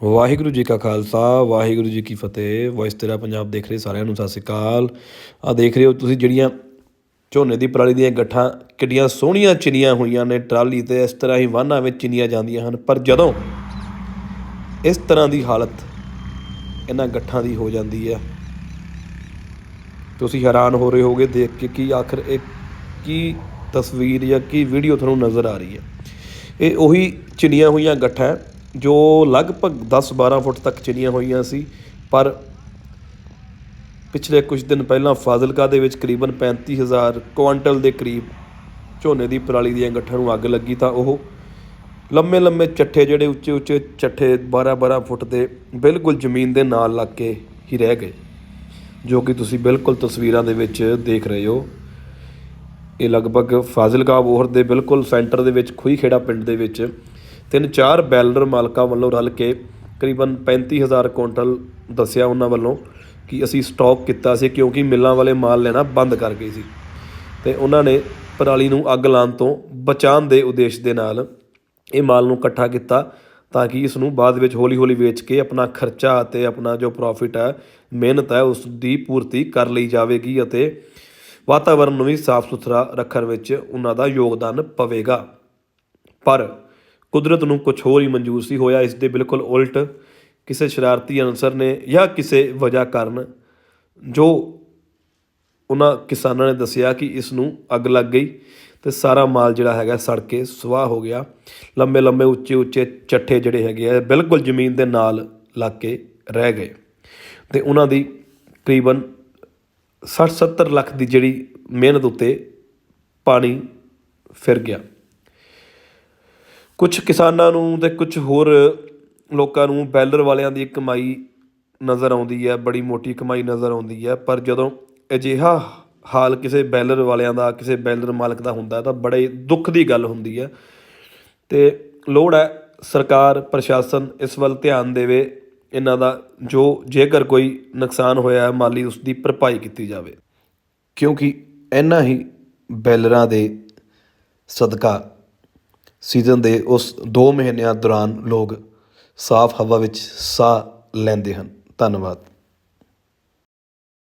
ਵਾਹਿਗੁਰੂ ਜੀ ਕਾ ਖਾਲਸਾ, ਵਾਹਿਗੁਰੂ ਜੀ ਕੀ ਫਤਿਹ। ਵੌਇਸ ਤੇਰਾ ਪੰਜਾਬ ਦੇਖ ਰਹੇ ਸਾਰਿਆਂ ਨੂੰ, ਸਤਿ ਸ਼੍ਰੀ ਅਕਾਲ। ਆ ਦੇਖ ਰਹੇ ਹੋ ਤੁਸੀਂ ਜਿਹੜੀਆਂ ਝੋਨੇ ਦੀ ਪਰਾਲੀ ਦੀਆਂ ਗੱਠਾਂ ਕਿੱਡੀਆਂ ਸੋਹਣੀਆਂ ਚਿਨੀਆਂ ਹੋਈਆਂ ਨੇ ਟਰਾਲੀ ਤੇ, ਇਸ ਤਰ੍ਹਾਂ ਹੀ ਵਾਹਨਾਂ ਵਿੱਚ ਚਿਣੀਆਂ ਜਾਂਦੀਆਂ ਹਨ। ਪਰ ਜਦੋਂ ਇਸ ਤਰ੍ਹਾਂ ਦੀ ਹਾਲਤ ਇਹਨਾਂ ਗੱਠਾਂ ਦੀ ਹੋ ਜਾਂਦੀ ਹੈ, ਤੁਸੀਂ ਹੈਰਾਨ ਹੋ ਰਹੇ ਹੋਗੇ ਦੇਖ ਕੇ ਕਿ ਆਖਰ ਇਹ ਕੀ ਤਸਵੀਰ ਜਾਂ ਕੀ ਵੀਡੀਓ ਤੁਹਾਨੂੰ ਨਜ਼ਰ ਆ ਰਹੀ ਹੈ। ਇਹ ਉਹੀ ਚਿਣੀਆਂ ਹੋਈਆਂ ਗੱਠਾਂ ਜੋ ਲਗਭਗ 10-12 ਫੁੱਟ ਤੱਕ ਚਿਣੀਆਂ ਹੋਈਆਂ ਸੀ, ਪਰ ਪਿਛਲੇ ਕੁਝ ਦਿਨ ਪਹਿਲਾਂ ਫਾਜ਼ਿਲਕਾ ਦੇ ਵਿੱਚ ਕਰੀਬਨ 35000 ਕੁਆਂਟਲ ਦੇ ਕਰੀਬ ਝੋਨੇ ਦੀ ਪਰਾਲੀ ਦੀਆਂ ਗੱਠਾਂ ਨੂੰ ਅੱਗ ਲੱਗੀ ਤਾਂ ਉਹ ਲੰਮੇ ਲੰਮੇ ਚੱਠੇ ਜਿਹੜੇ ਉੱਚੇ ਉੱਚੇ ਚੱਠੇ 12-12 ਫੁੱਟ ਦੇ ਬਿਲਕੁਲ ਜ਼ਮੀਨ ਦੇ ਨਾਲ ਲੱਗ ਕੇ ਹੀ ਰਹਿ ਗਏ, ਜੋ ਕਿ ਤੁਸੀਂ ਬਿਲਕੁਲ ਤਸਵੀਰਾਂ ਦੇ ਵਿੱਚ ਦੇਖ ਰਹੇ ਹੋ। ਇਹ ਲਗਭਗ ਫਾਜ਼ਿਲਕਾ ਬੋਹਰ ਦੇ ਬਿਲਕੁਲ ਸੈਂਟਰ ਦੇ ਵਿੱਚ ਖੂਹੀ ਖੇੜਾ ਪਿੰਡ ਦੇ ਵਿੱਚ ਤਿੰਨ ਚਾਰ ਬੈਲਰ ਮਾਲਕਾਂ ਵੱਲੋਂ ਰਲ ਕੇ ਕਰੀਬਨ 35000 ਕੁਇੰਟਲ ਦੱਸਿਆ ਉਹਨਾਂ ਵੱਲੋਂ ਕਿ ਅਸੀਂ ਸਟਾਕ ਕੀਤਾ ਸੀ ਕਿਉਂਕਿ ਮਿੱਲਾਂ ਵਾਲੇ ਮਾਲ ਲੈਣਾ ਬੰਦ ਕਰ ਗਏ ਸੀ। ਤੇ ਉਹਨਾਂ ਨੇ ਪਰਾਲੀ ਨੂੰ ਅੱਗ ਲਾਉਣ ਤੋਂ ਬਚਾਉਣ ਦੇ ਉਦੇਸ਼ ਦੇ ਨਾਲ ਇਹ ਮਾਲ ਨੂੰ ਇਕੱਠਾ ਕੀਤਾ ਤਾਂ ਕਿ ਇਸ ਨੂੰ ਬਾਅਦ ਵਿੱਚ ਹੌਲੀ-ਹੌਲੀ ਵੇਚ ਕੇ ਆਪਣਾ ਖਰਚਾ ਅਤੇ ਆਪਣਾ ਜੋ ਪ੍ਰੋਫਿਟ ਹੈ, ਮਿਹਨਤ ਹੈ, ਉਸ ਦੀ ਪੂਰਤੀ ਕਰ ਲਈ ਜਾਵੇਗੀ ਅਤੇ ਵਾਤਾਵਰਣ ਨੂੰ ਵੀ ਸਾਫ਼ ਸੁਥਰਾ ਰੱਖਣ ਵਿੱਚ ਉਹਨਾਂ ਦਾ ਯੋਗਦਾਨ ਪਵੇਗਾ। ਪਰ ਕੁਦਰਤ ਨੂੰ ਕੁਝ ਹੋਰ ਹੀ ਮਨਜ਼ੂਰ ਸੀ, ਹੋਇਆ ਇਸ ਦੇ ਬਿਲਕੁਲ ਉਲਟ। ਕਿਸੇ ਸ਼ਰਾਰਤੀ ਅਨਸਰ ਨੇ ਜਾਂ ਕਿਸੇ ਵਜ੍ਹਾ ਕਾਰਨ ਜੋ ਉਹਨਾਂ ਕਿਸਾਨਾਂ ਨੇ ਦੱਸਿਆ ਕਿ ਇਸ ਨੂੰ ਅੱਗ ਲੱਗ ਗਈ ਤੇ ਸਾਰਾ ਮਾਲ ਜਿਹੜਾ ਹੈਗਾ ਸੜ ਕੇ ਸੁਆਹ ਹੋ ਗਿਆ। ਲੰਬੇ ਲੰਬੇ ਉੱਚੇ ਉੱਚੇ ਚੱਠੇ ਜਿਹੜੇ ਹੈਗੇ ਆ, ਬਿਲਕੁਲ ਜ਼ਮੀਨ ਦੇ ਨਾਲ ਲੱਗ ਕੇ ਰਹਿ ਗਏ। ਤੇ ਉਹਨਾਂ ਦੀ ਤਕਰੀਬਨ 60 70 ਲੱਖ ਦੀ ਜਿਹੜੀ ਮਿਹਨਤ ਉੱਤੇ ਪਾਣੀ ਫਿਰ ਗਿਆ। ਕੁਝ ਕਿਸਾਨਾਂ ਨੂੰ ਅਤੇ ਕੁਝ ਹੋਰ ਲੋਕਾਂ ਨੂੰ ਬੈਲਰ ਵਾਲਿਆਂ ਦੀ ਕਮਾਈ ਨਜ਼ਰ ਆਉਂਦੀ ਹੈ, ਬੜੀ ਮੋਟੀ ਕਮਾਈ ਨਜ਼ਰ ਆਉਂਦੀ ਹੈ, ਪਰ ਜਦੋਂ ਅਜਿਹਾ ਹਾਲ ਕਿਸੇ ਬੈਲਰ ਵਾਲਿਆਂ ਦਾ, ਕਿਸੇ ਬੈਲਰ ਮਾਲਕ ਦਾ ਹੁੰਦਾ ਤਾਂ ਬੜੇ ਦੁੱਖ ਦੀ ਗੱਲ ਹੁੰਦੀ ਹੈ। ਤੇ ਲੋੜ ਹੈ ਸਰਕਾਰ, ਪ੍ਰਸ਼ਾਸਨ ਇਸ ਵੱਲ ਧਿਆਨ ਦੇਵੇ, ਇਹਨਾਂ ਦਾ ਜੋ ਜੇਕਰ ਕੋਈ ਨੁਕਸਾਨ ਹੋਇਆ ਹੈ, ਮਾਲੀ ਉਸ ਦੀ ਭਰਪਾਈ ਕੀਤੀ ਜਾਵੇ। ਕਿਉਂਕਿ ਇਹਨਾਂ ਹੀ ਬੈਲਰਾਂ ਦੇ ਸਦਕਾ ਸੀਜ਼ਨ ਦੇ ਉਸ 2 ਮਹੀਨਿਆਂ ਦੌਰਾਨ ਲੋਕ ਸਾਫ਼ ਹਵਾ ਵਿੱਚ ਸਾਹ ਲੈਂਦੇ ਹਨ। ਧੰਨਵਾਦ।